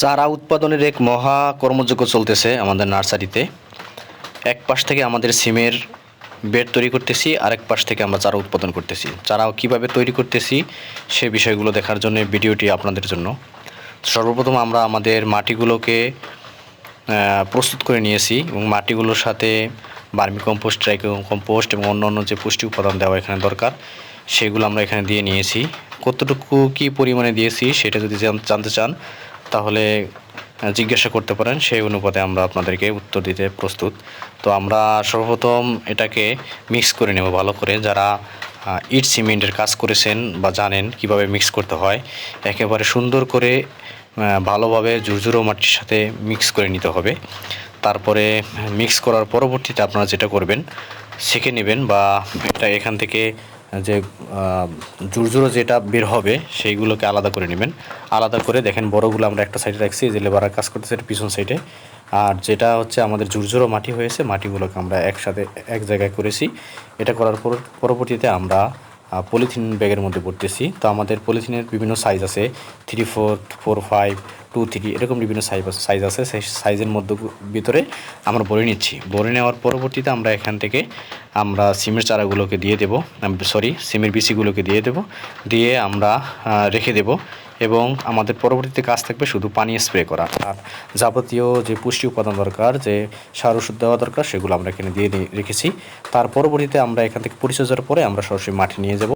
চারা উৎপাদনের এক মহা কর্মযজ্ঞ চলতেছে আমাদের নার্সারিতে। এক পাশ থেকে আমাদের সিমের বেড তৈরি করতেছি, আরেক পাশ থেকে আমরা চারা উৎপাদন করতেছি। চারা কীভাবে তৈরি করতেছি সে বিষয়গুলো দেখার জন্য ভিডিওটি আপনাদের জন্য। সর্বপ্রথম আমরা আমাদের মাটিগুলোকে প্রস্তুত করে নিয়েছি এবং মাটিগুলোর সাথে বার্মি কম্পোস্ট কম্পোস্ট এবং অন্যান্য যে পুষ্টি উপাদান দেওয়া এখানে দরকার, সেগুলো আমরা এখানে দিয়ে নিয়েছি। কতটুকু কি পরিমাণে দিয়েছি সেটা যদি জানতে চান তাহলে জিজ্ঞাসা করতে পারেন, সেই অনুপাতে আমরা আপনাদেরকে উত্তর দিতে প্রস্তুত। তো আমরা সর্বপ্রথম এটাকে মিক্স করে নেব ভালো করে। যারা ইট সিমেন্টের কাজ করেছেন বা জানেন কীভাবে মিক্স করতে হয়, একেবারে সুন্দর করে ভালোভাবে ঝুরঝুরো মাটির সাথে মিক্স করে নিতে হবে। তারপরে মিক্স করার পরবর্তীতে আপনারা যেটা করবেন, সেঁকে নেবেন বা এটা এখান থেকে যে ঝুরঝুরো যেটা বের হবে, সেইগুলোকে আলাদা করে নেবেন। আলাদা করে দেখেন, বড়গুলো আমরা একটা সাইডে রাখছি যে লেবাররা কাজ করতেছে, এটা পিছন সাইডে আর যেটা হচ্ছে আমাদের ঝুরঝুরো মাটি হয়েছে, মাটিগুলোকে আমরা একসাথে এক জায়গায় করেছি। এটা করার পর, পরবর্তীতে আমরা পলিথিন ব্যাগের মধ্যে পড়তেছি তো আমাদের পলিথিনের বিভিন্ন সাইজ আছে three four four five two three এরকম বিভিন্ন সাইজ সাইজ আছে, সেই সাইজের মধ্যে ভিতরে আমরা ভরে নিচ্ছি। ভরে নেওয়ার পরবর্তীতে আমরা এখান থেকে আমরা সিমের চারাগুলোকে দিয়ে দেবো সরি সিমের বিচিগুলোকে দিয়ে দেব, দিয়ে আমরা রেখে দেব এবং আমাদের পরবর্তীতে কাজ থাকবে শুধু পানি স্প্রে করা। আর যাবতীয় যে পুষ্টি উপাদান দরকার, যে সার ওষুধ দেওয়া দরকার, সেগুলো আমরা এখানে দিয়ে রেখেছি। তার পরবর্তীতে আমরা এখান থেকে পরিচর্যার পরে আমরা সরাসরি মাঠে নিয়ে যাব।